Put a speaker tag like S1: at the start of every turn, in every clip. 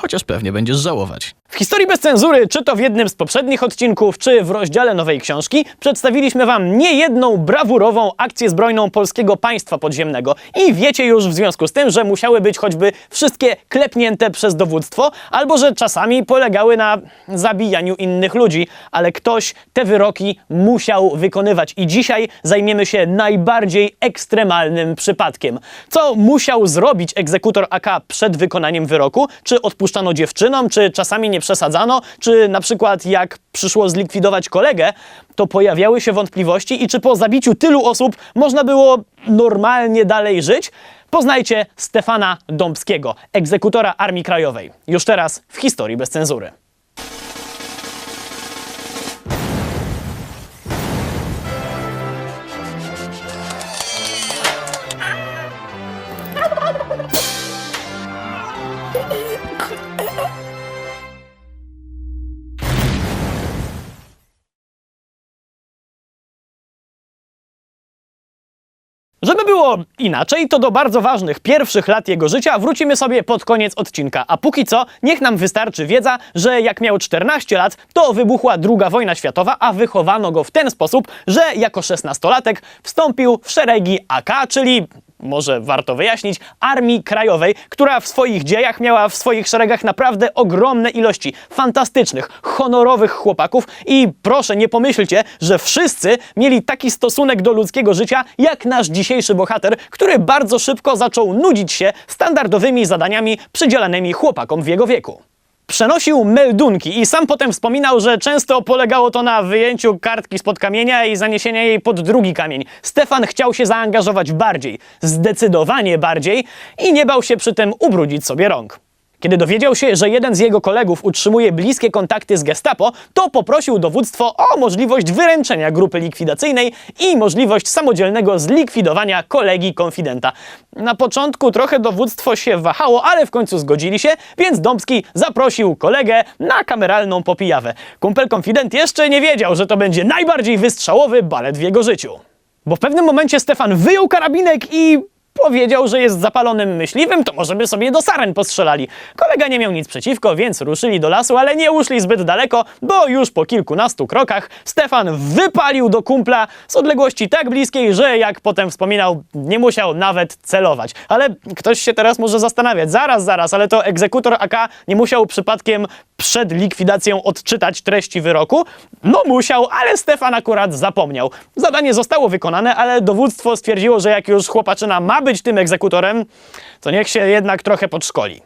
S1: Chociaż pewnie będziesz żałować.
S2: W historii bez cenzury, czy to w jednym z poprzednich odcinków, czy w rozdziale nowej książki, przedstawiliśmy wam niejedną brawurową akcję zbrojną polskiego państwa podziemnego. I wiecie już w związku z tym, że musiały być choćby wszystkie klepnięte przez dowództwo, albo że czasami polegały na zabijaniu innych ludzi, ale ktoś te wyroki musiał wykonywać. I dzisiaj zajmiemy się najbardziej ekstremalnym przypadkiem. Co musiał zrobić egzekutor AK przed wykonaniem wyroku? Czy odpuszczano dziewczynom, czy czasami nie przesadzano, czy na przykład jak przyszło zlikwidować kolegę, to pojawiały się wątpliwości i czy po zabiciu tylu osób można było normalnie dalej żyć? Poznajcie Stefana Dąbskiego, egzekutora Armii Krajowej. Już teraz w historii bez cenzury. Było inaczej, to do bardzo ważnych pierwszych lat jego życia wrócimy sobie pod koniec odcinka. A póki co, niech nam wystarczy wiedza, że jak miał 14 lat, to wybuchła II wojna światowa, a wychowano go w ten sposób, że jako 16-latek wstąpił w szeregi AK, czyli może warto wyjaśnić, Armii Krajowej, która w swoich dziejach miała w swoich szeregach naprawdę ogromne ilości fantastycznych, honorowych chłopaków i proszę nie pomyślcie, że wszyscy mieli taki stosunek do ludzkiego życia jak nasz dzisiejszy bohater, który bardzo szybko zaczął nudzić się standardowymi zadaniami przydzielanymi chłopakom w jego wieku. Przenosił meldunki i sam potem wspominał, że często polegało to na wyjęciu kartki spod kamienia i zaniesienia jej pod drugi kamień. Stefan chciał się zaangażować bardziej, zdecydowanie bardziej i nie bał się przy tym ubrudzić sobie rąk. Kiedy dowiedział się, że jeden z jego kolegów utrzymuje bliskie kontakty z Gestapo, to poprosił dowództwo o możliwość wyręczenia grupy likwidacyjnej i możliwość samodzielnego zlikwidowania kolegi konfidenta. Na początku trochę dowództwo się wahało, ale w końcu zgodzili się, więc Dąbski zaprosił kolegę na kameralną popijawę. Kumpel konfident jeszcze nie wiedział, że to będzie najbardziej wystrzałowy balet w jego życiu. Bo w pewnym momencie Stefan wyjął karabinek i powiedział, że jest zapalonym myśliwym, to może by sobie do saren postrzelali. Kolega nie miał nic przeciwko, więc ruszyli do lasu, ale nie uszli zbyt daleko, bo już po kilkunastu krokach Stefan wypalił do kumpla z odległości tak bliskiej, że jak potem wspominał, nie musiał nawet celować. Ale ktoś się teraz może zastanawiać, zaraz, zaraz, ale to egzekutor AK nie musiał przypadkiem przed likwidacją odczytać treści wyroku? No musiał, ale Stefan akurat zapomniał. Zadanie zostało wykonane, ale dowództwo stwierdziło, że jak już chłopaczyna ma być tym egzekutorem, to niech się jednak trochę podszkoli.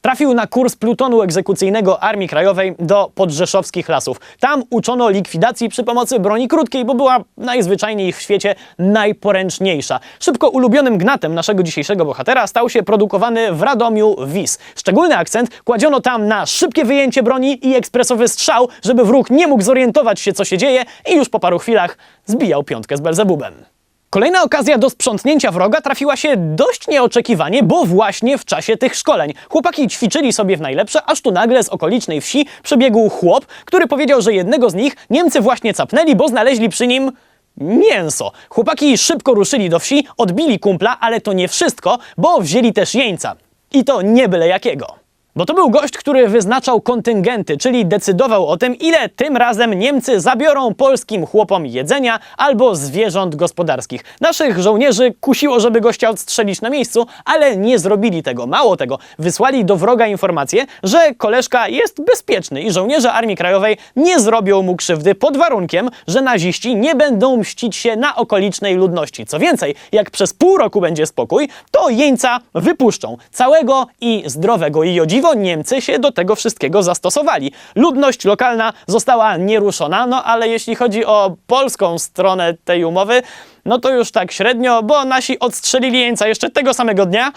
S2: Trafił na kurs plutonu egzekucyjnego Armii Krajowej do podrzeszowskich lasów. Tam uczono likwidacji przy pomocy broni krótkiej, bo była najzwyczajniej w świecie najporęczniejsza. Szybko ulubionym gnatem naszego dzisiejszego bohatera stał się produkowany w Radomiu WIS. Szczególny akcent kładziono tam na szybkie wyjęcie broni i ekspresowy strzał, żeby wróg nie mógł zorientować się, co się dzieje i już po paru chwilach zbijał piątkę z Belzebubem. Kolejna okazja do sprzątnięcia wroga trafiła się dość nieoczekiwanie, bo właśnie w czasie tych szkoleń. Chłopaki ćwiczyli sobie w najlepsze, aż tu nagle z okolicznej wsi przebiegł chłop, który powiedział, że jednego z nich Niemcy właśnie capnęli, bo znaleźli przy nim mięso. Chłopaki szybko ruszyli do wsi, odbili kumpla, ale to nie wszystko, bo wzięli też jeńca. I to nie byle jakiego. Bo to był gość, który wyznaczał kontyngenty, czyli decydował o tym, ile tym razem Niemcy zabiorą polskim chłopom jedzenia albo zwierząt gospodarskich. Naszych żołnierzy kusiło, żeby gościa odstrzelić na miejscu, ale nie zrobili tego. Mało tego, wysłali do wroga informację, że koleżka jest bezpieczny i żołnierze Armii Krajowej nie zrobią mu krzywdy pod warunkiem, że naziści nie będą mścić się na okolicznej ludności. Co więcej, jak przez pół roku będzie spokój, to jeńca wypuszczą całego i zdrowego i o dziwo Niemcy się do tego wszystkiego zastosowali. Ludność lokalna została nieruszona, no ale jeśli chodzi o polską stronę tej umowy, no to już tak średnio, bo nasi odstrzelili jeńca jeszcze tego samego dnia,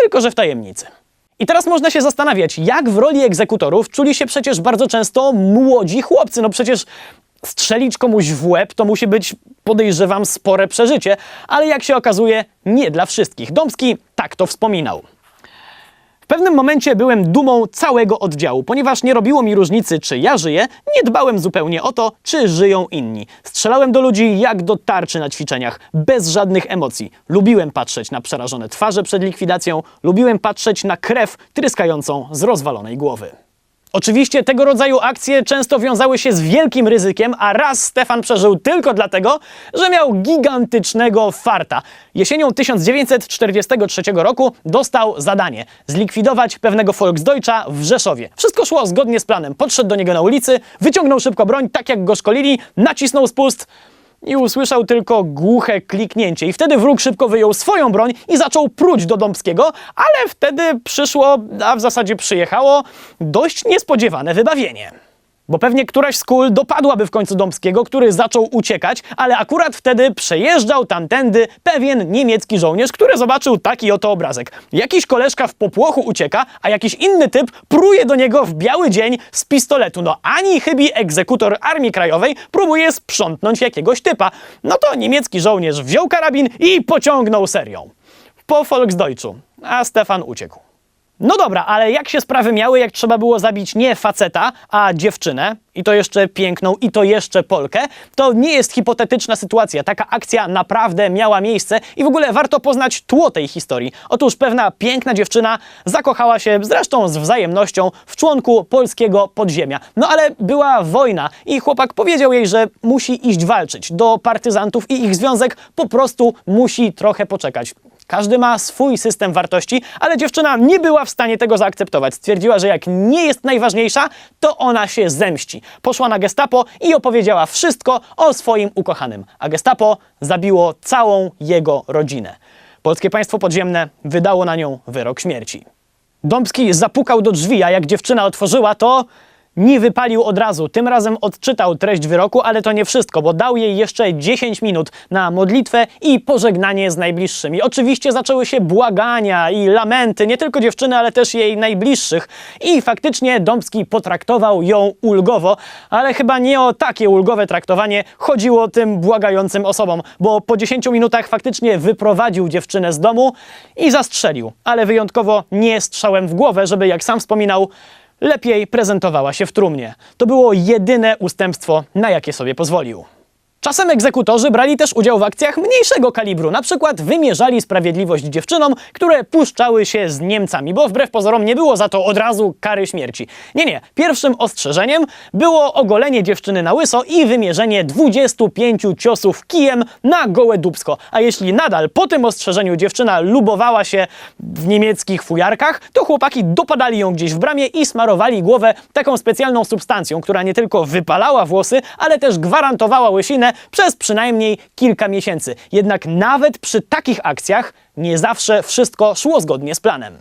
S2: tylko że w tajemnicy. I teraz można się zastanawiać, jak w roli egzekutorów czuli się przecież bardzo często młodzi chłopcy. No przecież strzelić komuś w łeb to musi być, podejrzewam, spore przeżycie, ale jak się okazuje, nie dla wszystkich. Dąbski tak to wspominał. Pewnym momencie byłem dumą całego oddziału, ponieważ nie robiło mi różnicy, czy ja żyję, nie dbałem zupełnie o to, czy żyją inni. Strzelałem do ludzi jak do tarczy na ćwiczeniach, bez żadnych emocji. Lubiłem patrzeć na przerażone twarze przed likwidacją, lubiłem patrzeć na krew tryskającą z rozwalonej głowy. Oczywiście tego rodzaju akcje często wiązały się z wielkim ryzykiem, a raz Stefan przeżył tylko dlatego, że miał gigantycznego farta. Jesienią 1943 roku dostał zadanie zlikwidować pewnego Volksdeutscha w Rzeszowie. Wszystko szło zgodnie z planem. Podszedł do niego na ulicy, wyciągnął szybko broń, tak jak go szkolili, nacisnął spust i usłyszał tylko głuche kliknięcie. I wtedy wróg szybko wyjął swoją broń i zaczął pruć do Dąbskiego, ale wtedy przyszło, a w zasadzie przyjechało, dość niespodziewane wybawienie. Bo pewnie któraś z kul dopadłaby w końcu Dąbskiego, który zaczął uciekać, ale akurat wtedy przejeżdżał tamtędy pewien niemiecki żołnierz, który zobaczył taki oto obrazek. Jakiś koleżka w popłochu ucieka, a jakiś inny typ pruje do niego w biały dzień z pistoletu. No ani chybi egzekutor Armii Krajowej próbuje sprzątnąć jakiegoś typa. No to niemiecki żołnierz wziął karabin i pociągnął serią. Po Volksdeutschu, a Stefan uciekł. No dobra, ale jak się sprawy miały, jak trzeba było zabić nie faceta, a dziewczynę, i to jeszcze piękną, i to jeszcze Polkę, to nie jest hipotetyczna sytuacja. Taka akcja naprawdę miała miejsce i w ogóle warto poznać tło tej historii. Otóż pewna piękna dziewczyna zakochała się, zresztą z wzajemnością, w członku polskiego podziemia. No ale była wojna i chłopak powiedział jej, że musi iść walczyć do partyzantów i ich związek po prostu musi trochę poczekać. Każdy ma swój system wartości, ale dziewczyna nie była w stanie tego zaakceptować. Stwierdziła, że jak nie jest najważniejsza, to ona się zemści. Poszła na gestapo i opowiedziała wszystko o swoim ukochanym. A gestapo zabiło całą jego rodzinę. Polskie państwo podziemne wydało na nią wyrok śmierci. Dąbski zapukał do drzwi, a jak dziewczyna otworzyła, to nie wypalił od razu. Tym razem odczytał treść wyroku, ale to nie wszystko, bo dał jej jeszcze 10 minut na modlitwę i pożegnanie z najbliższymi. Oczywiście zaczęły się błagania i lamenty, nie tylko dziewczyny, ale też jej najbliższych. I faktycznie Dąbski potraktował ją ulgowo, ale chyba nie o takie ulgowe traktowanie chodziło tym błagającym osobom, bo po 10 minutach faktycznie wyprowadził dziewczynę z domu i zastrzelił, ale wyjątkowo nie strzałem w głowę, żeby jak sam wspominał, lepiej prezentowała się w trumnie. To było jedyne ustępstwo, na jakie sobie pozwolił. Czasem egzekutorzy brali też udział w akcjach mniejszego kalibru, na przykład wymierzali sprawiedliwość dziewczynom, które puszczały się z Niemcami, bo wbrew pozorom nie było za to od razu kary śmierci. Nie, nie. Pierwszym ostrzeżeniem było ogolenie dziewczyny na łyso i wymierzenie 25 ciosów kijem na gołe dubsko. A jeśli nadal po tym ostrzeżeniu dziewczyna lubowała się w niemieckich fujarkach, to chłopaki dopadali ją gdzieś w bramie i smarowali głowę taką specjalną substancją, która nie tylko wypalała włosy, ale też gwarantowała łysinę przez przynajmniej kilka miesięcy. Jednak nawet przy takich akcjach nie zawsze wszystko szło zgodnie z planem.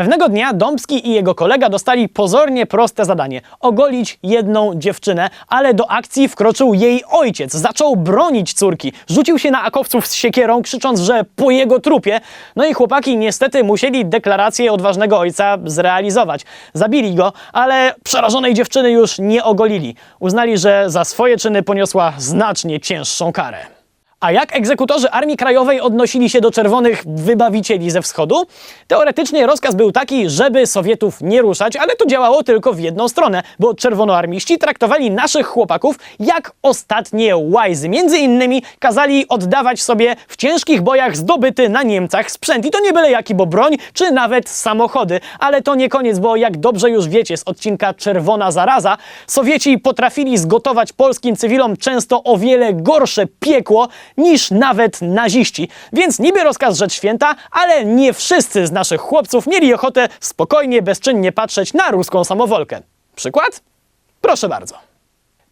S2: Pewnego dnia Dąbski i jego kolega dostali pozornie proste zadanie ogolić jedną dziewczynę, ale do akcji wkroczył jej ojciec. Zaczął bronić córki. Rzucił się na akowców z siekierą, krzycząc, że po jego trupie. No i chłopaki niestety musieli deklarację odważnego ojca zrealizować. Zabili go, ale przerażonej dziewczyny już nie ogolili. Uznali, że za swoje czyny poniosła znacznie cięższą karę. A jak egzekutorzy Armii Krajowej odnosili się do czerwonych wybawicieli ze wschodu? Teoretycznie rozkaz był taki, żeby Sowietów nie ruszać, ale to działało tylko w jedną stronę, bo czerwonoarmiści traktowali naszych chłopaków jak ostatnie łajzy. Między innymi kazali oddawać sobie w ciężkich bojach zdobyty na Niemcach sprzęt. I to nie byle jaki, bo broń, czy nawet samochody. Ale to nie koniec, bo jak dobrze już wiecie z odcinka Czerwona Zaraza, Sowieci potrafili zgotować polskim cywilom często o wiele gorsze piekło niż nawet naziści. Więc niby rozkaz rzecz święta, ale nie wszyscy z naszych chłopców mieli ochotę spokojnie, bezczynnie patrzeć na ruską samowolkę. Przykład? Proszę bardzo.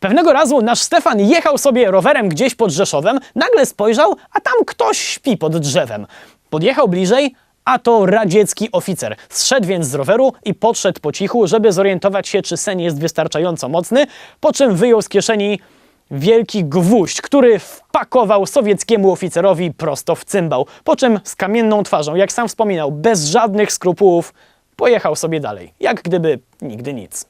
S2: Pewnego razu nasz Stefan jechał sobie rowerem gdzieś pod Rzeszowem, nagle spojrzał, a tam ktoś śpi pod drzewem. Podjechał bliżej, a to radziecki oficer. Zszedł więc z roweru i podszedł po cichu, żeby zorientować się, czy sen jest wystarczająco mocny, po czym wyjął z kieszeni wielki gwóźdź, który wpakował sowieckiemu oficerowi prosto w cymbał, po czym z kamienną twarzą, jak sam wspominał, bez żadnych skrupułów, pojechał sobie dalej, jak gdyby nigdy nic.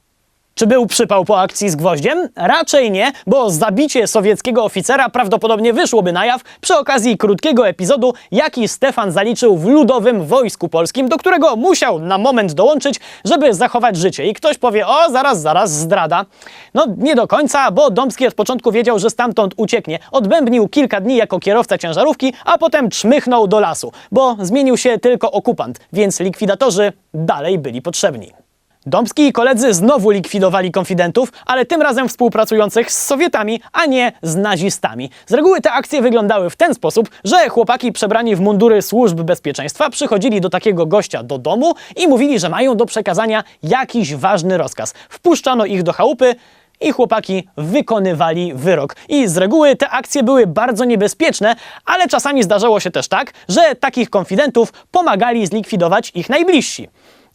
S2: Czy był przypał po akcji z gwoździem? Raczej nie, bo zabicie sowieckiego oficera prawdopodobnie wyszłoby na jaw przy okazji krótkiego epizodu, jaki Stefan zaliczył w Ludowym Wojsku Polskim, do którego musiał na moment dołączyć, żeby zachować życie. I ktoś powie, o zaraz, zaraz, zdrada. No nie do końca, bo Domski od początku wiedział, że stamtąd ucieknie. Odbębnił kilka dni jako kierowca ciężarówki, a potem czmychnął do lasu, bo zmienił się tylko okupant, więc likwidatorzy dalej byli potrzebni. Domski i koledzy znowu likwidowali konfidentów, ale tym razem współpracujących z Sowietami, a nie z nazistami. Z reguły te akcje wyglądały w ten sposób, że chłopaki przebrani w mundury służb bezpieczeństwa przychodzili do takiego gościa do domu i mówili, że mają do przekazania jakiś ważny rozkaz. Wpuszczano ich do chałupy, i chłopaki wykonywali wyrok. I z reguły te akcje były bardzo niebezpieczne, ale czasami zdarzało się też tak, że takich konfidentów pomagali zlikwidować ich najbliżsi.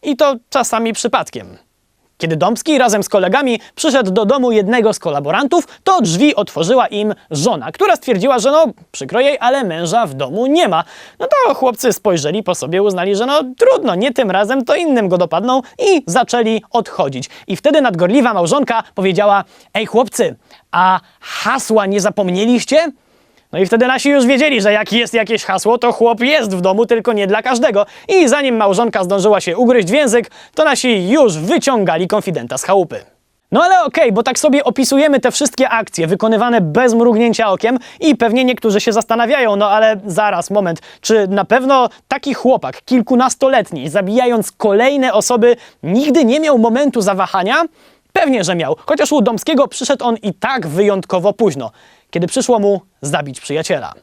S2: I to czasami przypadkiem. Kiedy Domski razem z kolegami przyszedł do domu jednego z kolaborantów, to drzwi otworzyła im żona, która stwierdziła, że no przykro jej, ale męża w domu nie ma. No to chłopcy spojrzeli po sobie, uznali, że no trudno, nie tym razem, to innym go dopadną i zaczęli odchodzić. I wtedy nadgorliwa małżonka powiedziała, ej chłopcy, a hasła nie zapomnieliście? No i wtedy nasi już wiedzieli, że jak jest jakieś hasło, to chłop jest w domu, tylko nie dla każdego. I zanim małżonka zdążyła się ugryźć w język, to nasi już wyciągali konfidenta z chałupy. No ale okej, bo tak sobie opisujemy te wszystkie akcje wykonywane bez mrugnięcia okiem i pewnie niektórzy się zastanawiają, no ale zaraz, moment, czy na pewno taki chłopak, kilkunastoletni, zabijając kolejne osoby, nigdy nie miał momentu zawahania? Pewnie, że miał, chociaż u Domskiego przyszedł on i tak wyjątkowo późno, kiedy przyszło mu zabić przyjaciela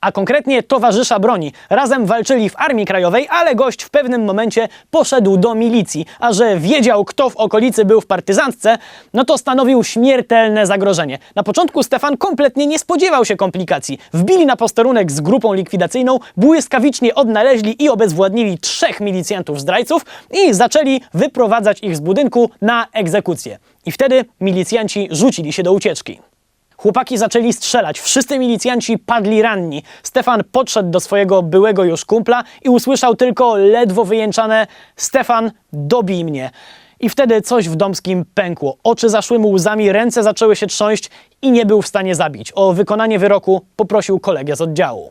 S2: a konkretnie towarzysza broni. Razem walczyli w Armii Krajowej, ale gość w pewnym momencie poszedł do milicji, a że wiedział, kto w okolicy był w partyzantce, no to stanowił śmiertelne zagrożenie. Na początku Stefan kompletnie nie spodziewał się komplikacji. Wbili na posterunek z grupą likwidacyjną, błyskawicznie odnaleźli i obezwładnili trzech milicjantów zdrajców i zaczęli wyprowadzać ich z budynku na egzekucję. I wtedy milicjanci rzucili się do ucieczki. Chłopaki zaczęli strzelać, wszyscy milicjanci padli ranni. Stefan podszedł do swojego byłego już kumpla i usłyszał tylko ledwo wyjęczane Stefan, dobij mnie. I wtedy coś w Domskim pękło. Oczy zaszły mu łzami, ręce zaczęły się trząść i nie był w stanie zabić. O wykonanie wyroku poprosił kolegę z oddziału.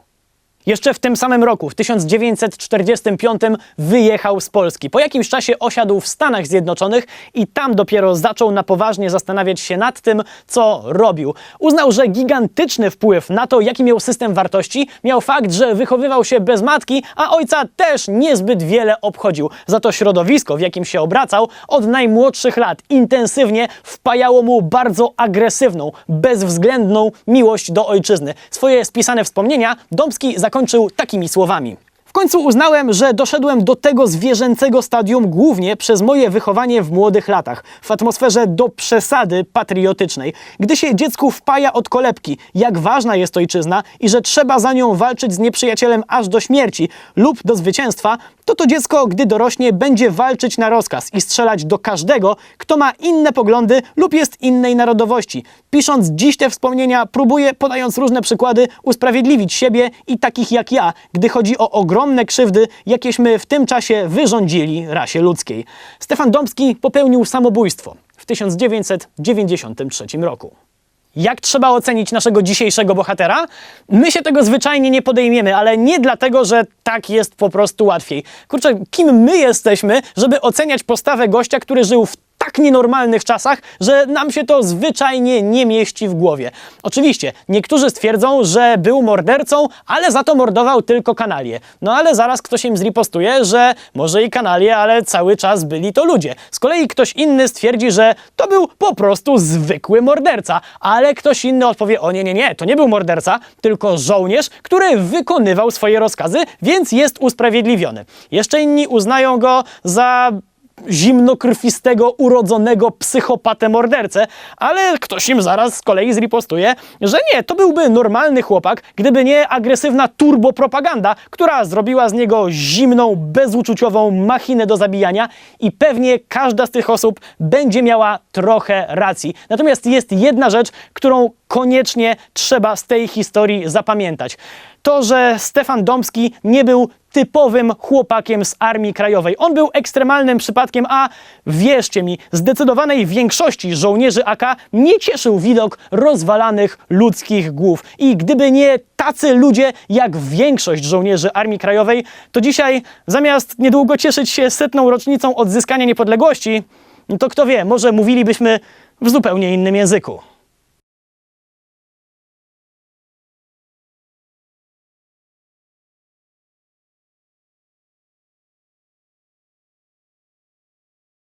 S2: Jeszcze w tym samym roku, w 1945, wyjechał z Polski. Po jakimś czasie osiadł w Stanach Zjednoczonych i tam dopiero zaczął na poważnie zastanawiać się nad tym, co robił. Uznał, że gigantyczny wpływ na to, jaki miał system wartości, miał fakt, że wychowywał się bez matki, a ojca też niezbyt wiele obchodził. Za to środowisko, w jakim się obracał, od najmłodszych lat intensywnie wpajało mu bardzo agresywną, bezwzględną miłość do ojczyzny. Swoje spisane wspomnienia Domski zakończył takimi słowami. Końcu uznałem, że doszedłem do tego zwierzęcego stadium głównie przez moje wychowanie w młodych latach, w atmosferze do przesady patriotycznej. Gdy się dziecku wpaja od kolebki, jak ważna jest ojczyzna i że trzeba za nią walczyć z nieprzyjacielem aż do śmierci lub do zwycięstwa, to to dziecko, gdy dorośnie, będzie walczyć na rozkaz i strzelać do każdego, kto ma inne poglądy lub jest innej narodowości. Pisząc dziś te wspomnienia, próbuję, podając różne przykłady, usprawiedliwić siebie i takich jak ja, gdy chodzi o ogromne krzywdy, jakieśmy w tym czasie wyrządzili rasie ludzkiej. Stefan Domski popełnił samobójstwo w 1993 roku. Jak trzeba ocenić naszego dzisiejszego bohatera? My się tego zwyczajnie nie podejmiemy, ale nie dlatego, że tak jest po prostu łatwiej. Kurczę, kim my jesteśmy, żeby oceniać postawę gościa, który żył w tak nienormalnych czasach, że nam się to zwyczajnie nie mieści w głowie. Oczywiście, niektórzy stwierdzą, że był mordercą, ale za to mordował tylko kanalie. No ale zaraz ktoś im zripostuje, że może i kanalie, ale cały czas byli to ludzie. Z kolei ktoś inny stwierdzi, że to był po prostu zwykły morderca, ale ktoś inny odpowie, o nie, nie, nie, to nie był morderca, tylko żołnierz, który wykonywał swoje rozkazy, więc jest usprawiedliwiony. Jeszcze inni uznają go za zimnokrwistego, urodzonego psychopatę mordercę, ale ktoś im zaraz z kolei zripostuje, że nie, to byłby normalny chłopak, gdyby nie agresywna turbopropaganda, która zrobiła z niego zimną, bezuczuciową machinę do zabijania i pewnie każda z tych osób będzie miała trochę racji. Natomiast jest jedna rzecz, którą koniecznie trzeba z tej historii zapamiętać. To, że Stefan Domski nie był typowym chłopakiem z Armii Krajowej. On był ekstremalnym przypadkiem, a wierzcie mi, zdecydowanej większości żołnierzy AK nie cieszył widok rozwalanych ludzkich głów. I gdyby nie tacy ludzie, jak większość żołnierzy Armii Krajowej, to dzisiaj zamiast niedługo cieszyć się setną rocznicą odzyskania niepodległości, to kto wie, może mówilibyśmy w zupełnie innym języku.